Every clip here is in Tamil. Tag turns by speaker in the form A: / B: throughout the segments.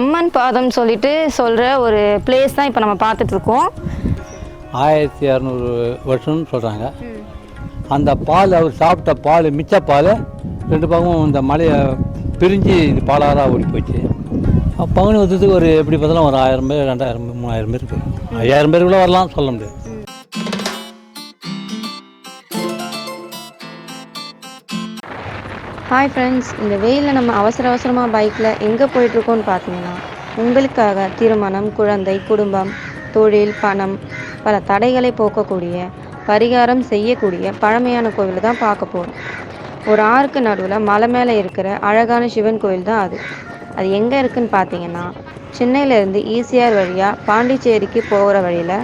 A: அம்மன் பாதம் சொல்லிட்டு சொல்கிற ஒரு பிளேஸ் தான் இப்போ நம்ம பார்த்துட்டு இருக்கோம்
B: ஆயிரத்தி இரநூறு வருஷம்னு சொல்கிறாங்க அந்த பால் அவர் சாப்பிட்ட பால் மிச்ச பால் ரெண்டு பக்கமும் இந்த மலையை பிரிஞ்சு இது பாலாராக ஓடி போச்சு பங்குனி உத்தத்துக்கு ஒரு எப்படி பார்த்தாலும் ஒரு ஆயிரம் பேர் ரெண்டாயிரம் பேர் மூணாயிரம் பேர் இருக்கு. ஐயாயிரம் பேருக்குள்ளே வரலாம் சொல்ல முடியாது.
A: ஹாய் ஃப்ரெண்ட்ஸ் இந்த வெயிலில் நம்ம அவசர அவசரமாக பைக்கில் எங்கே போயிட்டுருக்கோம்னு பார்த்தீங்கன்னா உங்களுக்காக திருமணம் குழந்தை குடும்பம் தொழில் பணம் பல தடைகளை போக்கக்கூடிய பரிகாரம் செய்யக்கூடிய பழமையான கோவில் தான் பார்க்க போகிறோம் ஒரு ஆறுக்கு நடுவில் மலை மேலே இருக்கிற அழகான சிவன் கோயில் தான் அது. அது எங்கே இருக்குதுன்னு பார்த்தீங்கன்னா சென்னையிலேருந்து ஈசிஆர் வழியாக பாண்டிச்சேரிக்கு போகிற வழியில்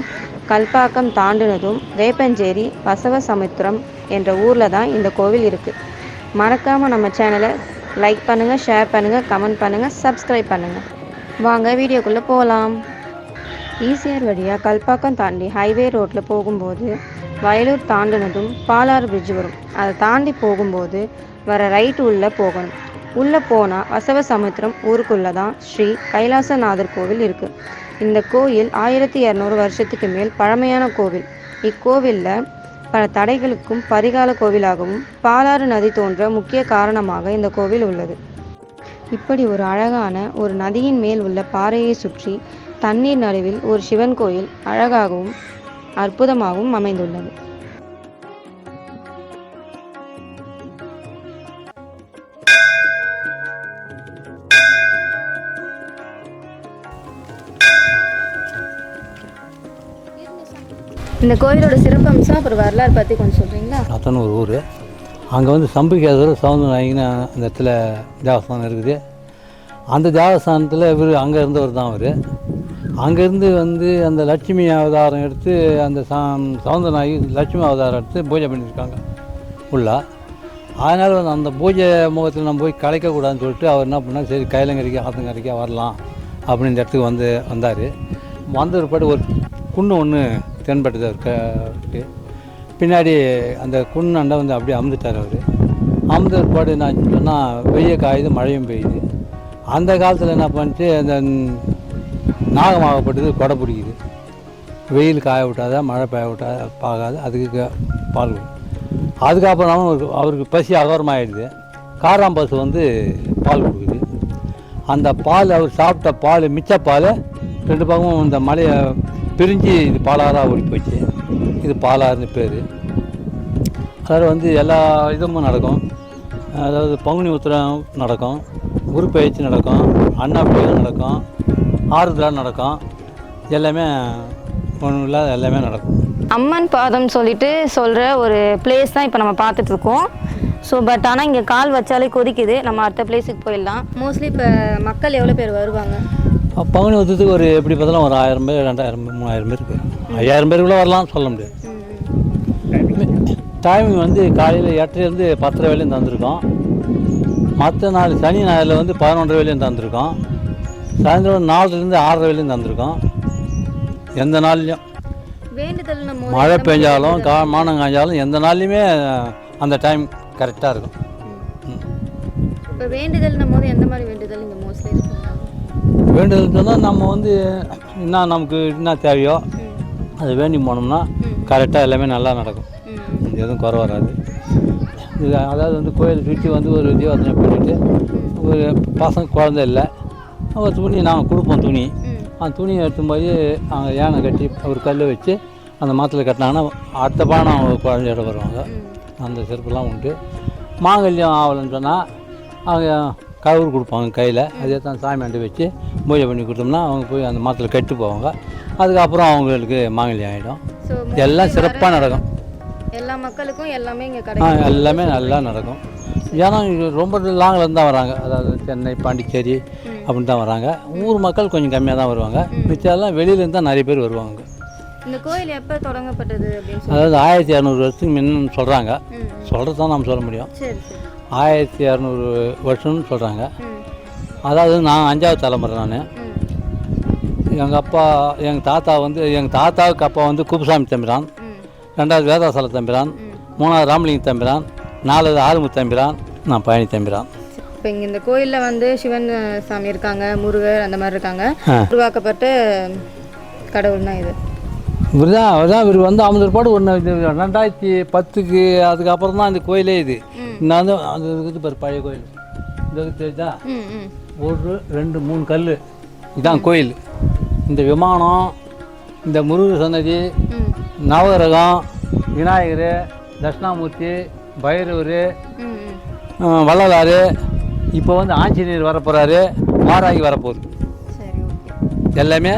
A: கல்பாக்கம் தாண்டினதும் வேப்பஞ்சேரி வசவசமுத்திரம் என்ற ஊரில் தான் இந்த கோவில் இருக்குது மறக்காமல் நம்ம சேனலை லைக் பண்ணுங்கள் ஷேர் பண்ணுங்கள் கமெண்ட் பண்ணுங்கள் சப்ஸ்கிரைப் பண்ணுங்கள் வாங்க வீடியோக்குள்ளே போகலாம் ஈசிஆர் வழியாக கல்பாக்கம் தாண்டி ஹைவே ரோட்டில் போகும்போது வயலூர் தாண்டினதும் பாலாறு பிரிட்ஜ் வரும். அதை தாண்டி போகும்போது வர ரைட் உள்ளே போகணும். உள்ளே போனால் வசவ சமுத்திரம் ஊருக்குள்ளே தான் ஸ்ரீ கைலாசநாதர் கோவில் இருக்குது இந்த கோயில் ஆயிரத்தி இரநூறு வருஷத்துக்கு மேல் பழமையான கோவில். இக்கோவிலில் பல தடைகளுக்கும் பரிகால கோவிலாகவும் பாலாறு நதி தோன்ற முக்கிய காரணமாக இந்த கோவில் உள்ளது. இப்படி ஒரு அழகான ஒரு நதியின் மேல் உள்ள பாறையை சுற்றி தண்ணீர் நடுவில் ஒரு சிவன் கோயில் அழகாகவும் அற்புதமாகவும் அமைந்துள்ளது. இந்த கோயிலோட சிறப்பம்சம் அப்புறம் வரலாறு பற்றி கொஞ்சம் சொல்கிறீங்களா
B: அத்தனை ஒரு ஊர். அங்கே வந்து சம்பிக்காதவர் சவுந்த நாயகின்னு அந்த இடத்துல தேவஸ்தானம் இருக்குது. அந்த தேவஸ்தானத்தில் இவர் அங்கே இருந்தவர் தான் அவர். அங்கேருந்து வந்து அந்த லட்சுமி அவதாரம் எடுத்து அந்த சா சவுந்த நாயகி லட்சுமி அவதாரம் எடுத்து பூஜை பண்ணியிருக்காங்க உள்ள. அதனால் வந்து அந்த பூஜை முகத்தில் நம்ம போய் கலைக்கக்கூடாதுன்னு சொல்லிட்டு அவர் என்ன பண்ணார்? சரி கைலங்கரிக்கா ஆத்தங்கரிக்கா வரலாம் அப்படின்னு இந்த இடத்துக்கு வந்து வந்தார். வந்த பிற்பாடு ஒரு குன்று ஒன்று தென்பட்டது அவருக்கு. பின்னாடி அந்த குன்னாண்ட வந்து அப்படியே அமுந்துட்டார் அவர். அமுந்த பாடு என்ன சொன்னால் வெய்ய காயுது மழையும் பெய்யுது. அந்த காலத்தில் என்ன பண்ணிட்டு அந்த நாகமாகப்பட்டது கொடை பிடிக்குது. வெயில் காய விட்டாத மழை பெய்ய விட்டாத பார்க்காது அதுக்கு பால் அதுக்கப்புறம் அவருக்கு அவருக்கு பசி அகோரமாகிடுது காராம் பசு வந்து பால் கொடுக்குது. அந்த பால் அவர் சாப்பிட்ட பால் மிச்ச பால் ரெண்டு பக்கமும் இந்த மலையை பிரிஞ்சு இது பாலாராக ஓடி போச்சு இது பாலாறுன்னு பேர். அதில் வந்து எல்லா இதுவும் நடக்கும். அதாவது பங்குனி உத்திரம் நடக்கும். குரு பயிற்சி நடக்கும். அன்னாபிஷேகம் நடக்கும். ஆறுதலா நடக்கும். எல்லாமே ஒன்றும் இல்லாத எல்லாமே நடக்கும்.
A: அம்மன் பாதம் சொல்லிட்டு சொல்கிற ஒரு பிளேஸ் தான் இப்போ நம்ம பார்த்துட்ருக்கோம். ஸோ பட் ஆனால் இங்கே கால் வச்சாலே கொதிக்குது. நம்ம அடுத்த பிளேஸுக்கு போயிடலாம். மோஸ்ட்லி இப்போ மக்கள் எவ்வளோ பேர் வருவாங்க?
B: பங்குனி உத்திரத்துக்கு ஒரு எப்படி பார்த்தாலும் ஒரு ஆயிரம் பேர் ரெண்டாயிரம் பேர் மூணாயிரம் பேர் இருக்குது ஐயாயிரம் பேருக்குள்ளே வரலாம் சொல்ல முடியாது. டைமிங் வந்து காலையில் எட்டரைலேருந்து பத்தரை வரையும் தந்திருக்கோம். மற்ற நாள் சனி ஞாயிறில் வந்து பதினொன்றரை வரையும் தந்திருக்கோம். சாயந்தரம் நாலுலேருந்து ஆறரை வரையும் தந்திருக்கோம். எந்த நாள்லையும். மழை பெஞ்சாலும் கா மானம் காய்ஞ்சாலும் எந்த நாள்லையுமே அந்த டைம் கரெக்டாக இருக்கும். ம்.
A: இப்போ வேண்டுதல் நம்ம எந்த மாதிரி வேண்டுதல்? இங்கே மோஸ்ட்லி இருக்குங்க
B: வேண்டுதல் சொன்னால் நம்ம வந்து என்ன நமக்கு என்ன தேவையோ அதை வேண்டி போனோம்னா கரெக்டாக எல்லாமே நல்லா நடக்கும். எதுவும் குறை வராது. இது அதாவது வந்து கோயில் சுற்றி வந்து ஒரு தீபாவளி பண்ணிட்டு ஒரு பசங்க குழந்தை இல்லை. ஒரு துணி நாங்கள் கொடுப்போம் துணி. அந்த துணியை எடுத்தும் போய் அங்கே யானை கட்டி ஒரு கல் வச்சு அந்த மரத்தில் கட்டினாங்கன்னா அடுத்த பானம் அவங்க குழந்தையோட வருவாங்க. அந்த சிறப்புலாம் உண்டு. மாங்கல்யம் ஆகலைன்னு சொன்னால் அவங்க கவுர் கொடுப்பாங்க கையில். அதே தான் சாமியாண்டு வச்சு பூஜை பண்ணி கொடுத்தோம்னா அவங்க போய் அந்த மரத்தில் கட்டு போவாங்க. அதுக்கப்புறம் அவங்களுக்கு மாங்கல்யம் ஆகிடும் எல்லாம் சிறப்பாக நடக்கும்.
A: எல்லா மக்களுக்கும் எல்லாமே இங்கே கிடைக்கும்.
B: எல்லாமே நல்லா நடக்கும். ஏன்னா ரொம்ப லாங்கில் இருந்து தான் வராங்க. அதாவது சென்னை பாண்டிச்சேரி அப்படின்னு தான் வராங்க. ஊர் மக்கள் கொஞ்சம் கம்மியாக தான் வருவாங்க. மிச்சம் வெளியிலேருந்து தான் நிறைய பேர் வருவாங்க.
A: இந்த கோயில் எப்போ தொடங்கப்பட்டது
B: அதாவது ஆயிரத்தி இரநூறு வருஷத்துக்கு முன்னு சொல்கிறாங்க சொல்கிறது தான் நம்ம சொல்ல முடியும். ஆயிரத்தி இரநூறு வருஷம்னு சொல்கிறாங்க அதாவது நான் அஞ்சாவது தலைமுறை நான். எங்கள் அப்பா எங்கள் தாத்தா வந்து எங்கள் தாத்தாவுக்கு அப்பா வந்து குப்புசாமி தம்பிரான் ரெண்டாவது வேதாசல தம்பிரான் மூணாவது ராமலிங்க தம்பிரான் நாலாவது ஆறுமுக தம்பிரான் நான் பழனி தம்பிரான்
A: இப்போ இங்கே இந்த கோயிலில் வந்து சிவன் சாமி இருக்காங்க முருகர் அந்த மாதிரி இருக்காங்க. உருவாக்கப்பட்ட கடவுள்னா இது.
B: இவர் தான் அவர் தான் இவர் வந்து அமர்ந்திருப்பாடு ஒன்று ரெண்டாயிரத்தி பத்துக்கு அதுக்கப்புறம் தான் இந்த கோயிலே இது. நான் வந்து அது இருக்குது பாரு பழைய கோயில். இந்த தெரியுதா? ஒரு ரெண்டு மூணு கல் இதான் கோயில். இந்த விமானம் இந்த முருகர் சன்னதி நவகிரகம் விநாயகர் தட்சிணாமூர்த்தி பைரவர் வள்ளலார். இப்போ வந்து ஆஞ்சநேயர் வரப்போகிறாரு வாராகி வரப்போகுது. எல்லாமே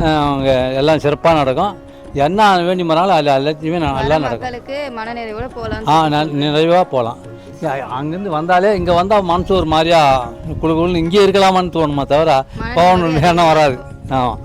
B: அஹ், அங்கே எல்லாம் சிறப்பாக நடக்கும். என்ன வேண்டி போனாலும் அது எல்லாத்தையுமே நல்லா நடக்கும்.
A: மனநிறைவோட போகலாம்
B: ஆ நிறைவாக போகலாம் அங்கேருந்து வந்தாலே இங்கே வந்தால் மனசு ஒரு மாதிரியா குழு குழுன்னு இங்கே இருக்கலாமான்னு தோணுமா தவிர போகணுன்னு எண்ணம் வராது. ஆமாம்